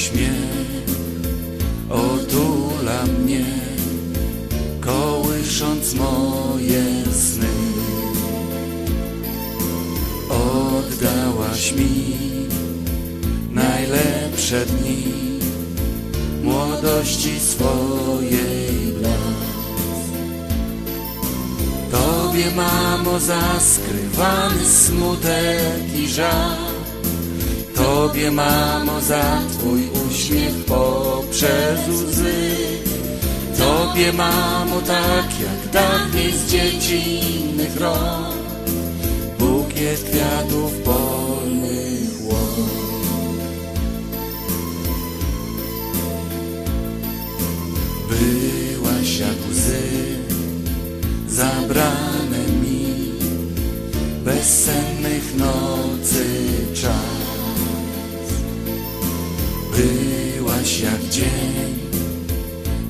śmiech otula mnie, kołysząc moje sny. Oddałaś mi najlepsze dni młodości swojej blask. Tobie, mamo, zaskrywany smutek i żal Tobie, mamo, za Twój uśmiech poprzez łzy. Tobie, mamo, tak jak dawniej z dziecinnych rąk. Bukiet kwiatów polnych łąk. Byłaś jak łzy zabrane mi bezsennych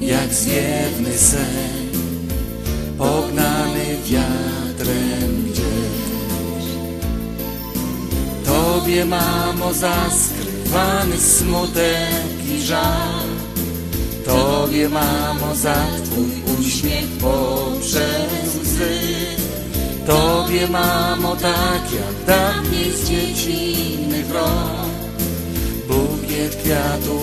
jak zwiewny sen, pognany wiatrem gdzieś. Tobie, mamo, za skrywany smutek i żal. Tobie, mamo, za Twój uśmiech poprzez łzy. Tobie, mamo, tak jak dawniej z dziecinnych rąk. Bukiet kwiatów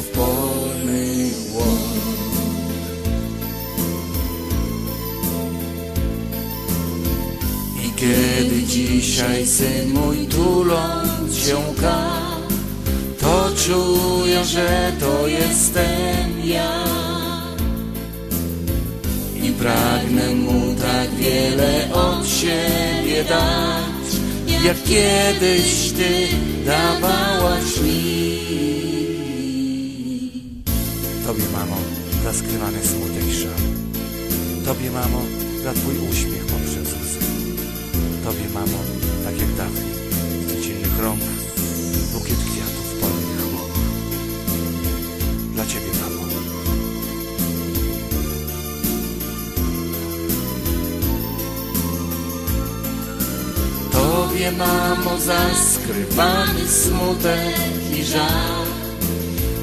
kiedy dzisiaj syn mój tuląc się łka, to czuję, że to jestem ja. I pragnę mu tak wiele od siebie dać, jak kiedyś ty dawałaś mi. Tobie, mamo, za skrywany smutek i żal. Tobie, mamo, za Twój uśmiech poprzez łzy. Tobie, mamo, tak jak dawniej, z dziecinnych rąk, bukiet kwiatów polnych łąk. Dla Ciebie, mamo, Tobie, mamo, za skrywany smutek i żal.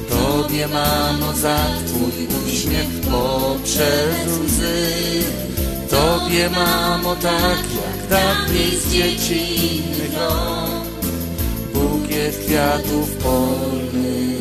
Tobie, mamo, za Twój uśmiech poprzez łzy. Tobie, mamo, tak jak dawniej z dziecinnych rąk. Bukiet kwiatów polnych